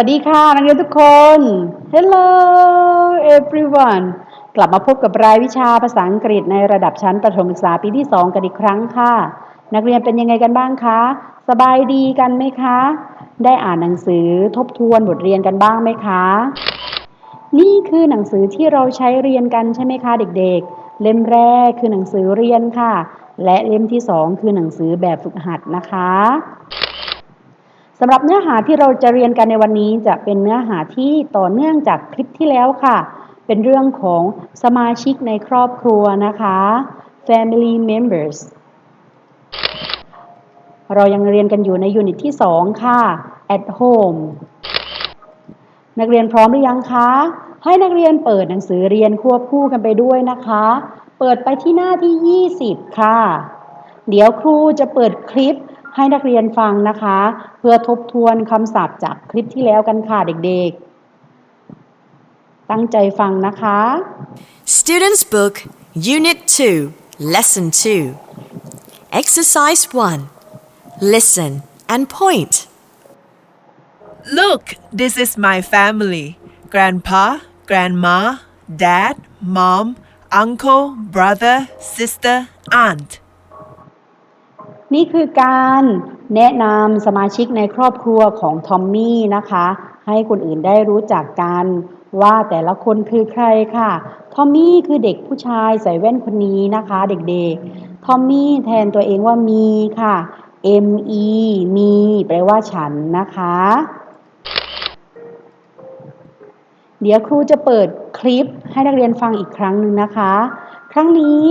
วัสดีค่ะ นักเรียนทุกคน Hello everyone กลับมาพบกับรายวิชาภาษาอังกฤษในระดับชั้นประถมศึกษาปีที่ 2 กันอีกครั้งค่ะ นักเรียนเป็นยังไงกันบ้างคะ สบายดีกันไหมคะ ได้อ่านหนังสือทบทวนบทเรียนกันบ้างไหมคะ นี่คือหนังสือที่เราใช้เรียนกันใช่ไหมคะเด็กๆ เล่มแรกคือหนังสือเรียนค่ะ และเล่มที่สองคือหนังสือแบบฝึกหัดนะคะ สำหรับเนื้อหาที่เราจะเรียนกันในวันนี้จะเป็นเนื้อหาที่ต่อเนื่องจากคลิปที่แล้วค่ะ เป็นเรื่องของสมาชิกในครอบครัวนะคะ family members เรายังเรียนกันอยู่ในยูนิตที่ 2 ค่ะ at home นักเรียนพร้อมหรือยังคะ ให้นักเรียนเปิดหนังสือเรียนควบคู่กันไปด้วยนะคะ เปิดไปที่หน้าที่ 20 ค่ะ เดี๋ยวครูจะเปิดคลิป ให้นักเรียนฟังนะคะ เพื่อทบทวนคำศัพท์จากคลิปที่แล้วกันค่ะเด็กๆ ตั้งใจฟังนะคะ Students' Book, Unit 2, Lesson 2. Exercise 1. Listen and point. Look, this is my family grandpa, grandma, dad, mom, uncle, brother, sister, aunt. นี่คือการแนะนำสมาชิกในครอบครัวของทอมมี่นะคะ ให้คนอื่นได้รู้จักกันว่าแต่ละคนคือใครค่ะ ทอมมี่คือเด็กผู้ชายใส่แว่นคนนี้นะคะ เด็กๆ ทอมมี่แทนตัวเองว่ามีค่ะ M E มีแปลว่าฉันนะคะ เดี๋ยวครูจะเปิดคลิปให้นักเรียนฟังอีกครั้งหนึ่งนะคะ ครั้งนี้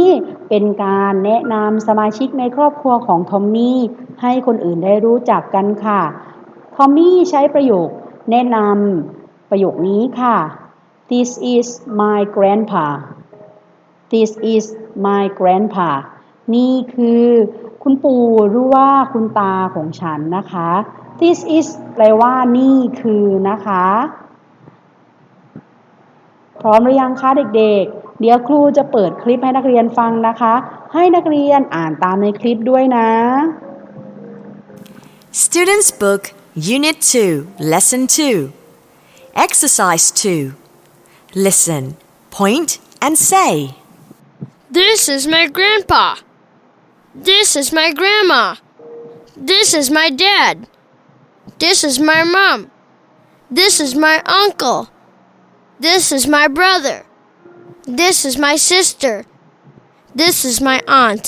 เป็นการแนะนำสมาชิกในครอบครัวของทอมมี่ให้คนอื่นได้รู้จักกันค่ะ ทอมมี่ใช้ประโยคแนะนำประโยคนี้ค่ะ This is my grandpa This is my grandpa นี่คือคุณปู่หรือว่าคุณตาของฉันนะคะ This is แปลว่านี่คือนะคะ พร้อมหรือยังคะเด็กๆ เดี๋ยวครูจะเปิดคลิปให้นักเรียนฟังนะคะ ให้นักเรียนอ่านตามในคลิปด้วยนะ Students' Book, Unit 2, Lesson 2. Exercise 2. Listen, point, and say. This is my grandpa. This is my grandma. This is my dad. This is my mom. This is my uncle. This is my brother. This is my sister. This is my aunt.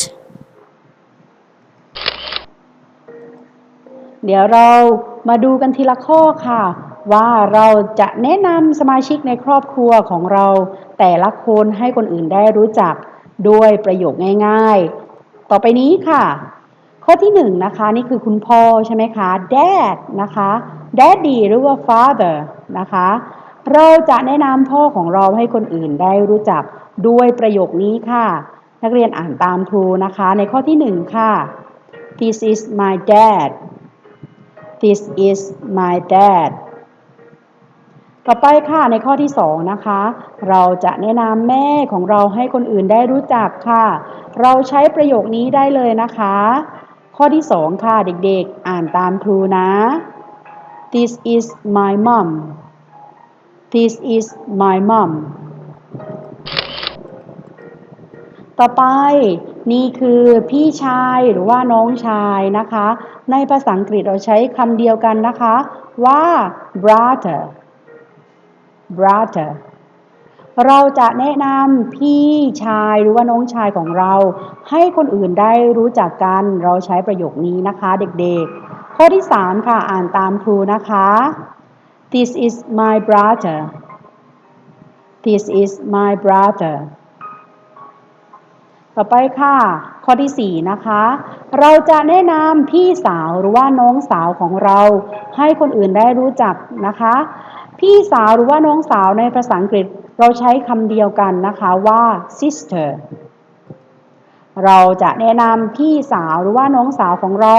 เดี๋ยวเรามาดูกันทีละข้อค่ะ ว่าเราจะแนะนำสมาชิกในครอบครัวของเรา แต่ละคนให้คนอื่นได้รู้จักด้วยประโยคง่าย ๆ ต่อไปนี้ค่ะ ข้อที่หนึ่งนะคะ นี่คือคุณพ่อใช่ไหมคะ dad นะคะ daddy หรือว่า father นะคะ เราจะแนะนำพ่อของเราให้คนอื่นได้รู้จักด้วยประโยคนี้ค่ะ นักเรียนอ่านตามครูนะคะ ในข้อที่หนึ่งค่ะ This is my dad This is my dad ต่อไปค่ะในข้อที่สองนะคะ เราจะแนะนำแม่ของเราให้คนอื่นได้รู้จักค่ะ เราใช้ประโยคนี้ได้เลยนะคะ ข้อที่สองค่ะเด็กๆ อ่านตามครูนะ This is my mom This is my mom ต่อไปนี่คือพี่ชายหรือว่าน้องชายนะคะ ในภาษาอังกฤษเราใช้คำเดียวกันนะคะ ว่า brother brother เราจะแนะนำพี่ชายหรือว่าน้องชายของเรา ให้คนอื่นได้รู้จักกัน เราใช้ประโยคนี้นะคะเด็กๆ ข้อที่ 3 ค่ะอ่านตามครูนะคะ This is my brother This is my brother ต่อไปค่ะ ข้อที่ 4 นะคะ เราจะแนะนำพี่สาวหรือว่าน้องสาวของเรา ให้คนอื่นได้รู้จักนะคะ พี่สาวหรือว่าน้องสาวในภาษาอังกฤษ เราใช้คำเดียวกันนะคะว่า sister เราจะแนะนำพี่สาวหรือว่าน้องสาวของเรา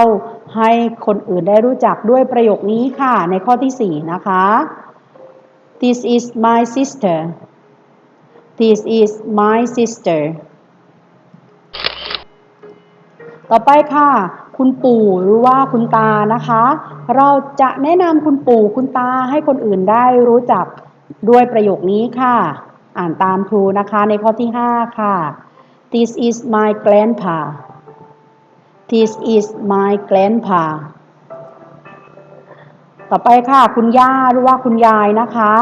ให้คนอื่นได้รู้จักด้วยประโยคนี้ค่ะ ในข้อที่ 4 นะคะ This is my sister This is my sister ต่อไปค่ะ คุณปู่หรือว่าคุณตานะคะ เราจะแนะนำคุณปู่คุณตาให้คนอื่นได้รู้จักด้วยประโยคนี้ค่ะ อ่านตามครูนะคะในข้อที่ 5 ค่ะ This is my grandpa This is my grandpa ต่อไปค่ะ คุณย่าหรือว่าคุณยายนะคะ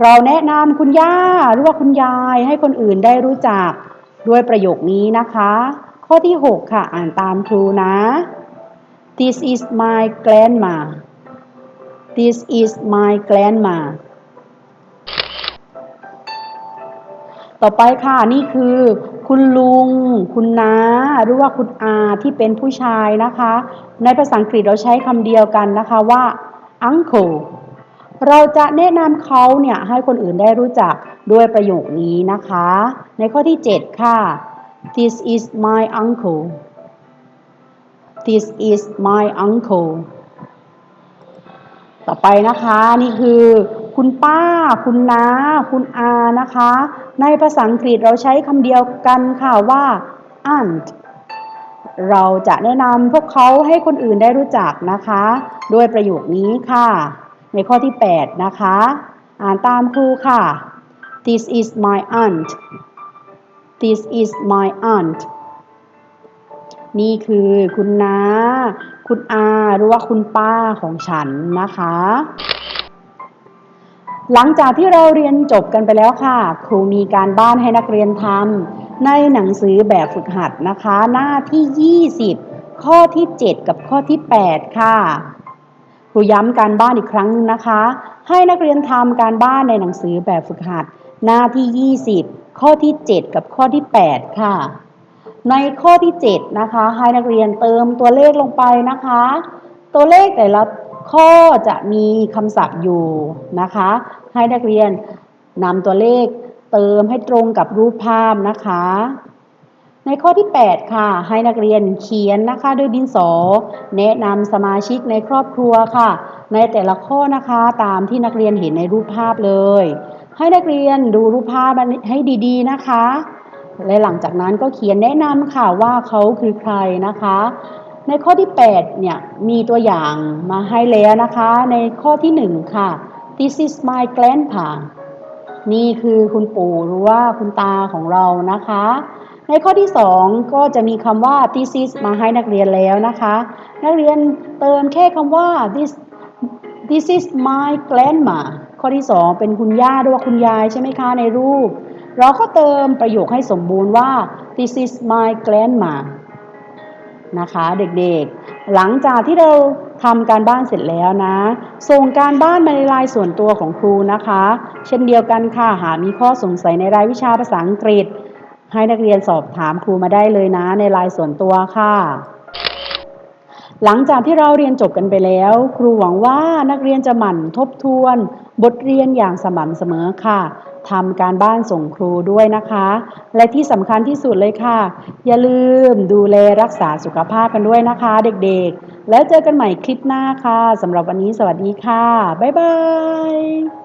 เราแนะนำคุณย่าหรือว่าคุณยายให้คนอื่นได้รู้จักด้วยประโยคนี้นะคะ ข้อที่ 6 ค่ะ อ่านตามครูนะ This is my grandma This is my grandma ต่อไปค่ะนี่คือ คุณลุง คุณน้า หรือว่าคุณอาที่เป็นผู้ชายนะคะ ในภาษาอังกฤษเราใช้คำเดียวกันนะคะว่า uncle เราจะแนะนำเขาเนี่ยให้คนอื่นได้รู้จักด้วยประโยคนี้นะคะ ในข้อที่ 7 ค่ะ This is my uncle This is my uncle ต่อไปนะคะนี่คือ คุณป้า คุณน้า คุณอานะคะ ในภาษาอังกฤษเราใช้คำเดียวกันค่ะว่า aunt เราจะแนะนำพวกเขาให้คนอื่นได้รู้จักนะคะ ด้วยประโยคนี้ค่ะ ในข้อที่ 8 นะคะ อ่านตามครูค่ะ This is my aunt This is my aunt นี่คือคุณน้า คุณอา หรือว่าคุณป้าของฉันนะคะ หลังจากที่เราเรียนจบกันไปแล้วค่ะ ครูมีการบ้านให้นักเรียนทำในหนังสือแบบฝึกหัดนะคะ หน้าที่ 20 ข้อที่ 7 กับข้อที่ 8 ค่ะ ครูย้ำการบ้านอีกครั้งหนึงนะคะ ให้นักเรียนทำการบ้านในหนังสือแบบฝึกหัด หน้าที่ 20 ข้อที่ 7 กับข้อที่ 8 ค่ะ ในข้อที่ 7 นะคะ ให้นักเรียนเติมตัวเลขลงไปนะคะ ตัวเลขแต่ละ ข้อจะมีคำศัพท์อยู่นะคะ ให้นักเรียนนำตัวเลขเติมให้ตรงกับรูปภาพนะคะ ในข้อที่ 8 ค่ะ ให้นักเรียนเขียนนะคะด้วยดินสอ แนะนำสมาชิกในครอบครัวค่ะ ในแต่ละข้อนะคะตามที่นักเรียนเห็นในรูปภาพเลย ให้นักเรียนดูรูปภาพให้ดีๆนะคะและหลังจากนั้นก็เขียนแนะนำค่ะว่าเขาคือใครนะคะ ในข้อที่8เนี่ยมีตัวอย่างมาให้แล้วนะคะ ในข้อที่ 1 ค่ะ This is my grandpa นี่คือคุณปู่หรือว่าคุณตาของเรานะคะ ในข้อที่ 2 ก็จะมีคำว่า this is มาให้นักเรียนแล้วนะคะ นักเรียนเติมแค่คำว่า this this is my grandma ข้อที่ 2 เป็นคุณย่าหรือว่าคุณยายใช่ไหมคะในรูป เราก็เติมประโยคให้สมบูรณ์ว่า this is my grandma นะคะเด็กๆ หลังจากที่เราทำการบ้านเสร็จแล้วนะ ส่งการบ้านมาในไลน์ส่วนตัวของครูนะคะ เช่นเดียวกันค่ะ หากมีข้อสงสัยในรายวิชาภาษาอังกฤษ ให้นักเรียนสอบถามครูมาได้เลยนะในไลน์ส่วนตัวค่ะหลังจากที่เราเรียนจบกันไปแล้ว ครูหวังว่านักเรียนจะหมั่นทบทวน บทเรียนอย่างสม่ำเสมอค่ะ ทำการบ้านส่งครูด้วยนะคะ และที่สำคัญที่สุดเลยค่ะ อย่าลืมดูแลรักษาสุขภาพกันด้วยนะคะ เด็กๆ แล้วเจอกันใหม่คลิปหน้าค่ะสำหรับวันนี้สวัสดีค่ะ บ๊ายบาย